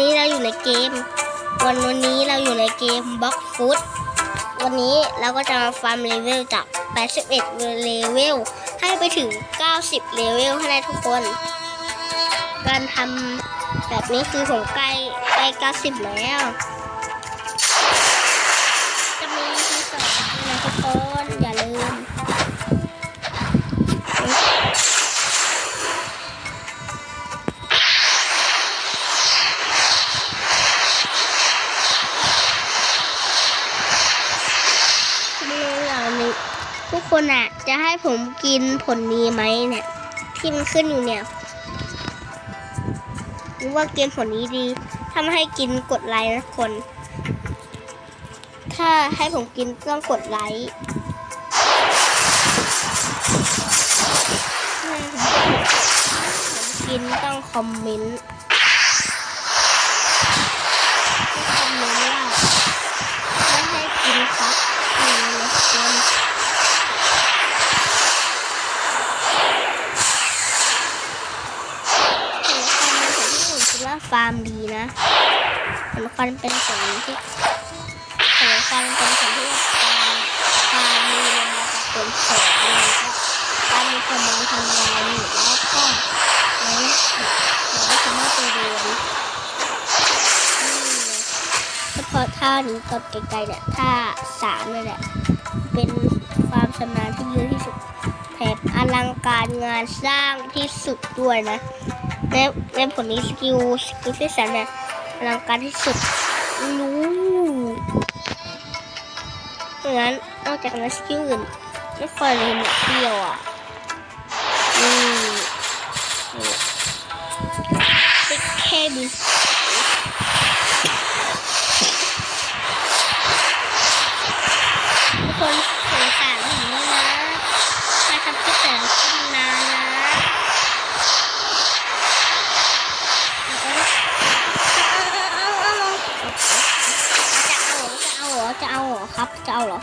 นี้เราอยู่ในเกม วันวันนี้เราอยู่ในเกมบล็อกฟุตวันนี้เราก็จะมาฟาร์มเลเวลจาก 81เลเวลให้ไปถึง 90เลเวลให้ได้ทุกคน การทำแบบนี้คือผมใกล้ใกล้ 90 แล้ว จะมีทีสองนะทุกคน ทุกคนอะจะให้ผมกินผลนี้ไหมเนี่ยที่มันขึ้นอยู่เนี่ยรือว่าเกมผลนี้ดีถ้าไม่ให้กินกดไลค์นะคน ถ้าให้ผมกินต้องกดไลค์ผมกินต้องคอมเมนต์คอมเมนต์ว่าไม่ให้กินครับนี่นะคนผล ความดีนะผลควันเป็นผลที่ผลควันเป็นผลที่ฟาร์มฟารมมีเวลาจะเป็นแสนเลยครับการมีคนมองทำงานอยู่แล้วก็แล้วเราไม่สามารถไปเรียนนี่เฉพาะท่านี้ตอนไกลๆเนี่ยท่าสามเลยแหละเป็นความชำนาญที่เยอะที่สุดแถมอลังการงานสร้างที่สุดด้วยนะ ในในผลนี้สกิลสกิลที่สามเนี่ยอลังการที่สุดรู้ดังนั้นนอกจากนั้นสกิลอื่นไม่ค่อยเลยเนี่ยเดียวอะอืมนี่สกแค่บินทุกคนสงสารผมด้วยนะมาทำคลิปแต่ละคลิปนานนะจะเอาเหรอจะเอาเหรอ ครับจะเอาเหรอ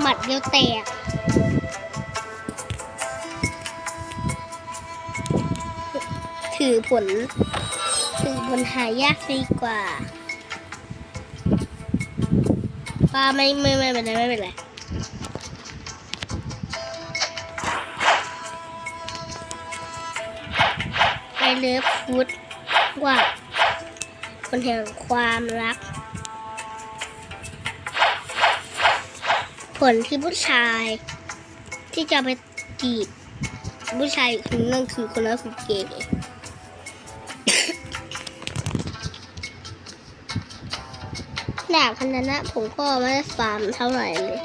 หมัดเดียวแตกถือผล ถือผลหายากดีกว่าป้าไม่ไม่ไม่เป็นไรไม่เป็นไรไอเลิฟฟูดว่าคนแห่งความรัก ผลที่ผู้ชาย ที่จะไปจีบผู้ชายคนนั่นคือคนนั้นคือเกย์ดาบพันธนะผมก็ไม่ได้ฟาร์มเท่าไหร่เลย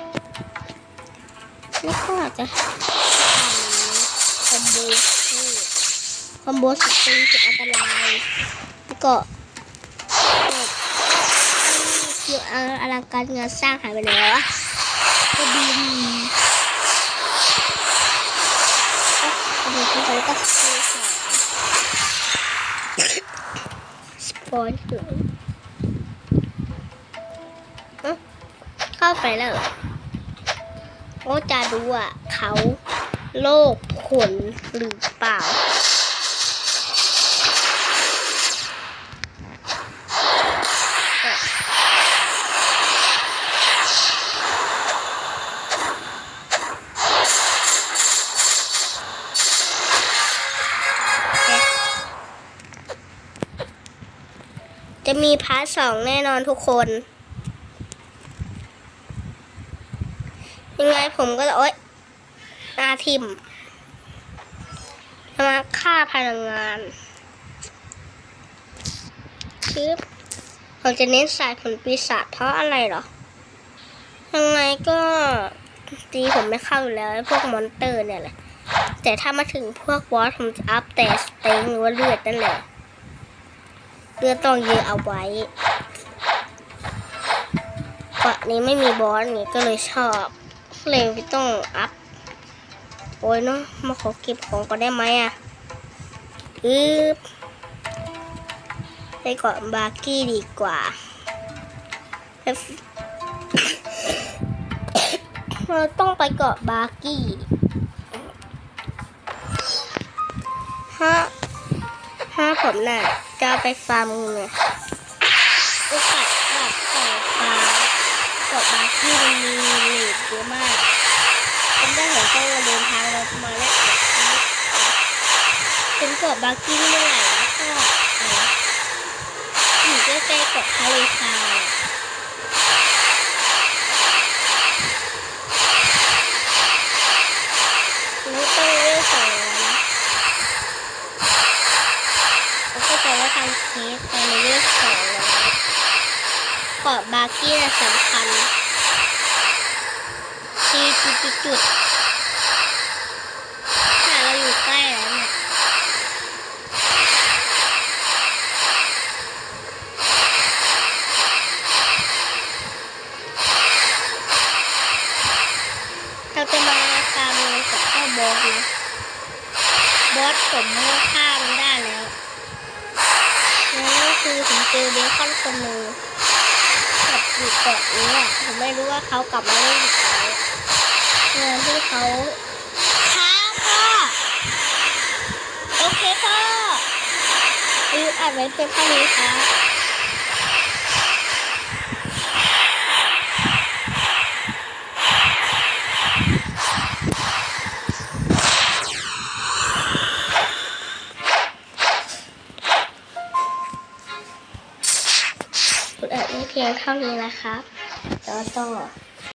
แล้วก็จะคอมโบคอมโบสตริงคืออันตรายแล้วก็คืออลังการงานสร้างหายไปไหนแล้ว วะก็บินก็บินขึ้นไปแล้วก็ซื้อของสปอยเลยเอ้าเข้าไปแล้วเหรอโอ้จะดูว่าเขาโลกขนหรือเปล่า จะมีพาร์ทสองแน่นอนทุกคน ยังไงผมก็จะโอ๊ยอาทิมมาฆ่าพลังงานคือผมจะเน้นสายผลปีศาจเพราะอะไรหรอ ยังไงก็ตีผมไม่เข้าอยู่แล้วพวกมอนเตอร์เนี่ยแหละ แต่ถ้ามาถึงพวกบอสผมจะอัพแต่สเต็งหรือว่าเลือดนั่นแหละ เลือดต้องเยอะเอาไว้เกาะนี้ไม่มีบอสนี่ก็เลยชอบเลยไม่ต้องอัพ โอ้ยเนาะมาขอเก็บของก็ได้ไหมอะอึ๊บไปเกาะบาร์กี้ดีกว่าเราต้องไปเกาะบาร์กี้ฮะฮถ้าผมน่ะ จะไปฟาร์มงูไงโอกาสแบบของฟาร์มกับบาที่มันมีเลทเยอะมากผมได้เห็นต้องเดินทางเรามาแล้วเป็นเกดบาร์กี้เมื่อไหร่แล้วก็อะไรนะอยู่ใกล้ๆเกาะทะเลทรายอะไม่ต้องเลือกสองแล้วนะ แล้วก็จะว่าทำเค้กตอนนี้เลือกสองแล้วเกาะบาร์กี้น่สำคัญที่จุดจุดจุดถ้าเราอยู่ใกล้แล้วเนี่ยเราจะมาตามเลยกับเจ้าบอสนะบอสผมไม่ฆ่ามันได้แล้วแล้วก็คือผมเจอเบคอนคนหนึ่ง อยู่เกาะนี้อะผมไม่รู้ว่าเขากลับมาเล่นอีกแล้วเงินที่เขาค้าพ่อโอเคพ่อยืดอัดไว้เป็นเท่านี้ครับ เท่านี้นะครับ แล้วก็